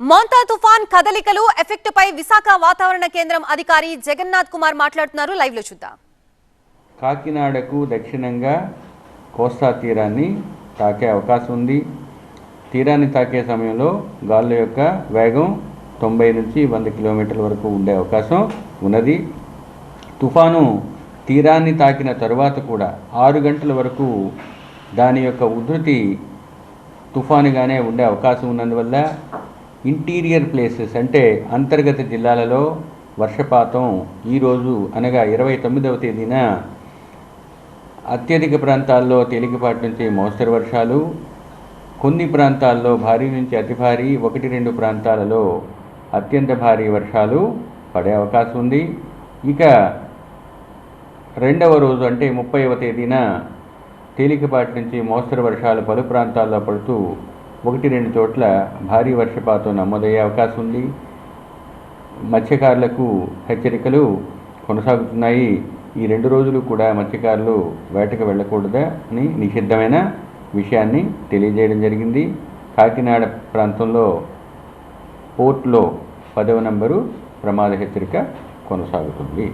మోంతా తుఫాన్ కదలికలు ఎఫెక్ట్ పై విశాఖ వాతావరణ కేంద్రం అధికారి జగన్నాథ్ కుమార్ మాట్లాడుతున్నారు. లైవ్లో చూద్దాం. కాకినాడకు దక్షిణంగా కోస్తా తీరాన్ని తాకే అవకాశం ఉంది. తీరాన్ని తాకే సమయంలో గాలుల యొక్క వేగం తొంభై నుంచి వంద కిలోమీటర్ల వరకు ఉండే అవకాశం ఉన్నది. తుఫాను తీరాన్ని తాకిన తరువాత కూడా ఆరు గంటల వరకు దాని యొక్క ఉధృతి తుఫానుగానే ఉండే అవకాశం ఉన్నందువల్ల ఇంటీరియర్ ప్లేసెస్ అంటే అంతర్గత జిల్లాలలో వర్షపాతం ఈరోజు అనగా ఇరవై తొమ్మిదవ తేదీన అత్యధిక ప్రాంతాల్లో తేలికపాటి నుంచి మోస్తరు వర్షాలు కొన్ని ప్రాంతాల్లో భారీ నుంచి అతి భారీ ఒకటి రెండు ప్రాంతాలలో అత్యంత భారీ వర్షాలు పడే అవకాశం ఉంది. ఇక రెండవ రోజు అంటే ముప్పైవ తేదీన తేలికపాటి నుంచి మోస్తరు వర్షాలు పలు ప్రాంతాల్లో పడుతూ ఒకటి రెండు చోట్ల భారీ వర్షపాతం నమోదయ్యే అవకాశం ఉంది. మత్స్యకారులకు హెచ్చరికలు కొనసాగుతున్నాయి. ఈ రెండు రోజులు కూడా మత్స్యకారులు వేటకు వెళ్ళకూడదా అని నిషిద్ధమైన విషయాన్ని తెలియజేయడం జరిగింది. కాకినాడ ప్రాంతంలో పోర్ట్లో పదవ నంబరు ప్రమాద హెచ్చరిక కొనసాగుతుంది.